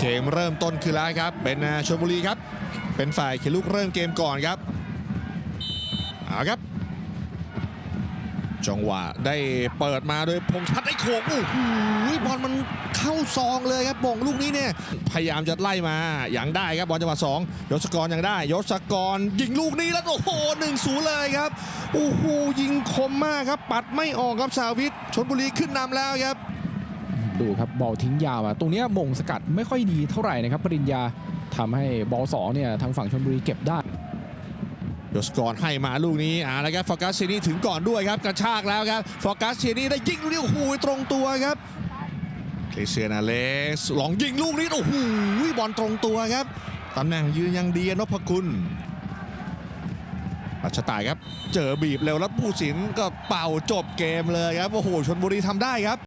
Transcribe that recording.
เกมเริ่มต้นขึ้นแล้วครับ เป็นชลบุรีครับ เป็นฝ่ายเขียลูกเริ่มเกมก่อนครับเอาครับ จังหวะได้เปิดมาโดยพงษ์พัฒน์ได้โขกโอ้โหบอลมันเข้าซองเลยครับบ่งลูกนี้เนี่ยพยายามจะไล่มาอย่างได้ครับบอลจังหวะสองยศกรยังได้ ยศกรยิงลูกนี้แล้วโอ้โหหนึ่งศูนย์เลยครับโอ้โหยิงคมมากครับ ปัดไม่ออกครับสาวิทชนบุรีขึ้นนำแล้วครับ ดูครับบอลทิ้งยาวอะตรงนี้มงสกัดไม่ค่อยดีเท่าไหร่นะครับปริญญาทำให้บอลสองเนี่ยทางฝั่งชลบุรีเก็บได้ยศกรให้มาลูกนี้อ่าแล้วครับฟอร์กัสเชนี่ถึงก่อนด้วยครับกระชากแล้วครับฟอร์กัสเชนี่ได้ยิงลูกนี้โอ้โหตรงตัวครับคริเซียนาเลสลองยิงลูกนี้โอ้โหบอลตรงตัวครับตำแหน่งยืนยังดีนพคุณรัชตายครับ เจอบีบเร็วแล้วผู้สินก็เป่าจบเกมเลยครับโอ้โหชนบุรีทำได้ครับ